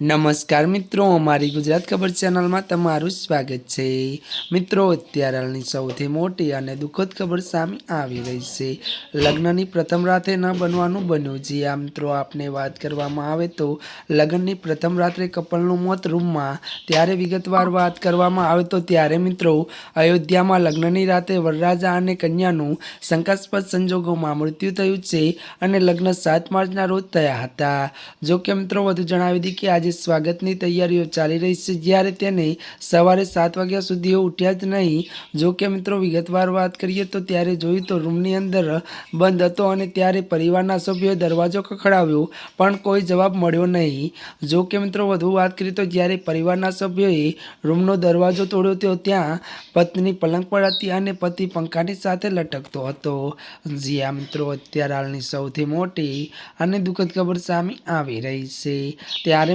નમસ્કાર મિત્રો, અમારી ગુજરાત ખબર ચેનલમાં તમારું સ્વાગત છે. મિત્રો, અત્યારે હાલની સૌથી મોટી અને દુઃખદ ખબર સામે આવી રહી છે. લગ્નની પ્રથમ રાતે ન બનવાનું બન્યું. જી આ મિત્રો, આપને વાત કરવામાં આવે તો લગ્નની પ્રથમ રાત્રે કપલનું મોત રૂમમાં, ત્યારે વિગતવાર વાત કરવામાં આવે તો ત્યારે મિત્રો, અયોધ્યામાં લગ્નની રાતે વરરાજા અને કન્યાનું શંકાસ્પદ સંજોગોમાં મૃત્યુ થયું છે અને લગ્ન સાત માર્ચના રોજ થયા હતા. જો કે મિત્રો, વધુ જણાવી દીધી કે આજે સ્વાગતની તૈયારીઓ ચાલી રહી છે. જ્યારે તેને સવારે સાત વાગ્યા સુધી ઉઠ્યા જ નહીં. જો કે મિત્રો, વિગતવાર વાત કરીએ તો ત્યારે જોયું તો રૂમની અંદર બંધ હતો અને ત્યારે પરિવારના સભ્યોએ દરવાજો ખખડાવ્યો, પણ કોઈ જવાબ મળ્યો નહીં. જો કે મિત્રો, વધુ વાત કરીએ તો જ્યારે પરિવારના સભ્યોએ રૂમનો દરવાજો તોડ્યો તો ત્યાં પત્ની પલંગ પર હતી અને પતિ પંખાની સાથે લટકતો હતો. જી આ મિત્રો, અત્યારે હાલની સૌથી મોટી અને દુઃખદ ખબર સામે આવી રહી છે. ત્યારે